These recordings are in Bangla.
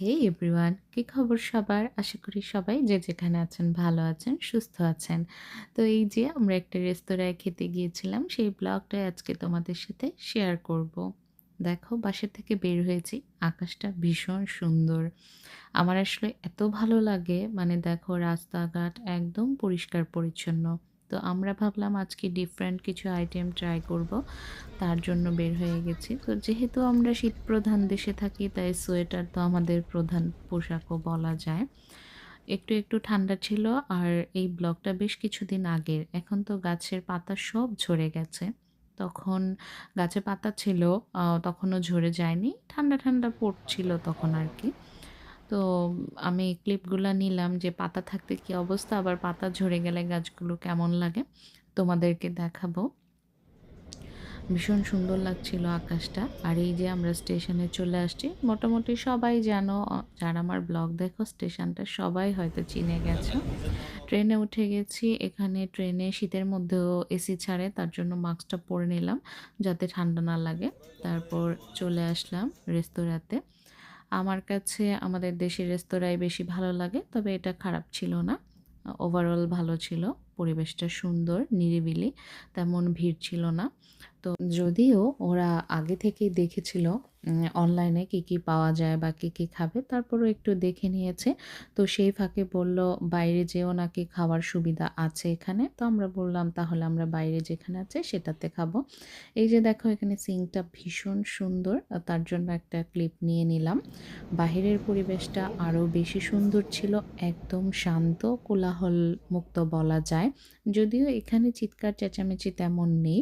হে এভরিওয়ান কি খবর সবার? আশা করি সবাই যে যেখানে আছেন ভালো আছেন, সুস্থ আছেন। তো এই যে আমরা একটা রেস্তোরাঁয় খেতে গিয়েছিলাম, সেই ব্লগটা আজকে তোমাদের সাথে শেয়ার করব। দেখো বাসা থেকে বের হয়েছি, আকাশটা ভীষণ সুন্দর। আমার আসলে এত ভালো লাগে মানে দেখো রাস্তাঘাট একদম পরিষ্কার পরিচ্ছন্ন। তো আমরা ভাবলাম আজকে ডিফারেন্ট কিছু আইটেম ট্রাই করব, তার জন্য বের হয়ে গেছি। তো যেহেতু আমরা শীত প্রধান দেশে থাকি, তাই সোয়েটার তো আমাদের প্রধান পোশাকও বলা যায়। একটু একটু ঠান্ডা ছিল আর এই ব্লকটা বেশ কিছুদিন আগের। এখন তো গাছের পাতা সব ঝরে গেছে। তখন গাছে পাতা ছিল তখনও ঝরে যায়নি। ঠান্ডা ঠান্ডা পড়ছিল তখন আর কি। তো আমি ক্লিপগুলো নিলাম যে পাতা থাকতে কি অবস্থা, আবার পাতা ঝরে গেলে গাছগুলো কেমন লাগে তোমাদেরকে দেখাবো। ভীষণ সুন্দর লাগছিল আকাশটা। আর এই যে আমরা স্টেশনে চলে আসছি, মোটামুটি সবাই জানো যারা আমার ব্লগ দেখো, স্টেশনটা সবাই হয়তো চিনে গেছে। ট্রেনে উঠে গেছি, এখানে ট্রেনে শীতের মধ্যেও এসি ছাড়ে, তার জন্য মাস্কটা পরে নিলাম যাতে ঠান্ডা না লাগে। তারপর চলে আসলাম রেস্তোরাঁতে। আমার কাছে আমাদের দেশের রেস্তোরাঁয় বেশি ভালো লাগে, তবে এটা খারাপ ছিল না। ওভারঅল ভালো ছিল। পরিবেশটা সুন্দর, নিরিবিলি, তেমন ভিড় ছিল না। তো যদিও ওরা আগে থেকেই দেখেছিল অনলাইনে কি কি পাওয়া যায় বা কী কী খাবে, তারপরও একটু দেখে নিয়েছে। তো সেই ফাঁকে বলল, বাইরে যেও নাকি খাওয়ার সুবিধা আছে এখানে? তো আমরা বললাম, তাহলে আমরা বাইরে যেখানে আছে সেটাতে খাব। এই যে দেখো, এখানে সিংটা ভীষণ সুন্দর তার জন্য একটা ক্লিপ নিয়ে নিলাম। বাহিরের পরিবেশটা আরও বেশি সুন্দর ছিল, একদম শান্ত কোলাহল মুক্ত বলা যায়। যদিও এখানে চিৎকার, চেঁচামেচি তেমন নেই।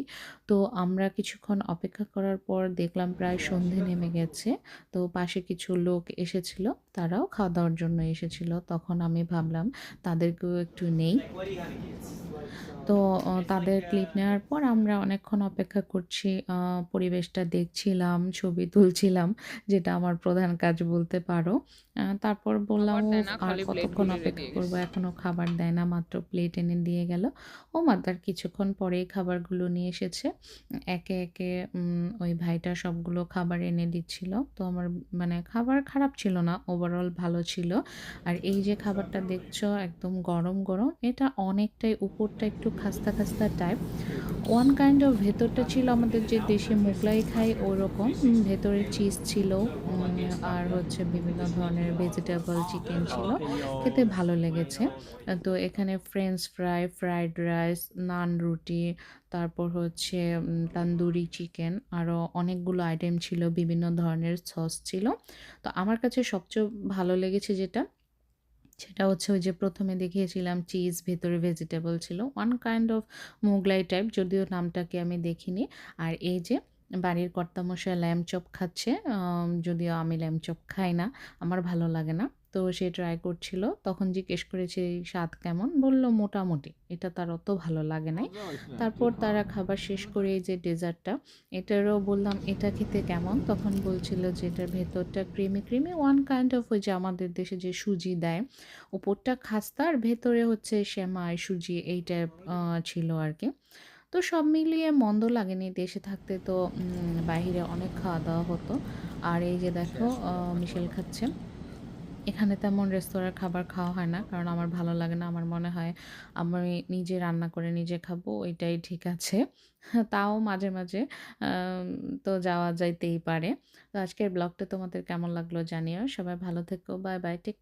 তো আমরা কিছুক্ষণ অপেক্ষা করার পর দেখলাম প্রায় সন্ধে নেমে গেছে। তো পাশে কিছু লোক এসেছিল, তারাও খাওয়া দাওয়ার জন্য এসেছিল। তখন আমি ভাবলাম, তাদেরকেও একটু নেই। তো তাদের ক্লিপ নেওয়ার পর আমরা অনেকক্ষণ অপেক্ষা করছি। পরিবেশটা দেখছিলাম, ছবি তুলছিলাম, যেটা আমার প্রধান কাজ বলতে পারো। তারপর বললাম আর কতক্ষণ অপেক্ষা করব? এখনও খাবার দেয় না মাত্র প্লেট এনে দিয়ে গেল। ও মাতার কিছুক্ষণ পরেই খাবারগুলো নিয়ে এসেছে। একে একে ওই ভাইটা সবগুলো খাবার এনে দিচ্ছিল। তো আমার মানে খাবার খারাপ ছিল না ওভারঅল ভালো ছিল। আর এই যে খাবারটা দেখছ একদম গরম গরম এটা অনেকটাই উপরটা একটু খাস্তা খাস্তা টাইপ ওয়ান কাইন্ড অফ ভেতরটা ছিল আমাদের যে দেশে মোগলাই খাই ওরকম। ভেতরে চিজ ছিল আর হচ্ছে বিভিন্ন ধরনের ভেজিটেবল চিকেন ছিল। খেতে ভালো লেগেছে। তো এখানে French fry fried rice naan রুটি তারপর হচ্ছে তান্দুরি চিকেন আরও অনেকগুলো আইটেম ছিল, বিভিন্ন ধরনের সস ছিল। তো আমার কাছে সবচেয়ে ভালো লেগেছে যেটা, সেটা হচ্ছে ওই যে প্রথমে দেখিয়েছিলাম চিজ ভেতরে ভেজিটেবল ছিল। One kind of Mughlai type যদিও নামটাকে আমি দেখিনি। আর এই যে বাড়ির কর্তামশাই ল্যাম চপ খাচ্ছে। যদিও আমি ল্যাম চপ খাই না, আমার ভালো লাগে না। তো সে ট্রাই করছিল, তখন জিজ্ঞেস করেছে স্বাদ কেমন? বলল, মোটামুটি। এটা তার অত ভালো লাগে নাই। তারপর তারা খাবার শেষ করে এই যে ডেজার্টটা এটারও বললাম, এটা খেতে কেমন? তখন বলছিল যে, এটার ভেতরটা creamy creamy one kind of ওই যে আমাদের দেশে যে সুজি দেয় উপরটা খাস্তা আর ভেতরে হচ্ছে শ্যামাই সুজি এই টাইপ ছিল আর কি। তো সব মিলিয়ে মন্দ লাগেনি দেশে থাকতে তো বাহিরে অনেক খাওয়া দাওয়া হতো। আর এই যে দেখো মিশেল খাচ্ছে। এখানে তেমন রেস্তোরাঁর খাবার খাওয়া হয় না কারণ আমার ভালো লাগে না। আমার মনে হয় আমি নিজে রান্না করে নিজে খাব ওইটাই ঠিক আছে। তাও মাঝে মাঝে তো যাওয়া যাইতেই পারে। তো আজকের ব্লগটা তোমাদের কেমন লাগল জানিও। সবাই ভালো থেকো বাই বাই টেক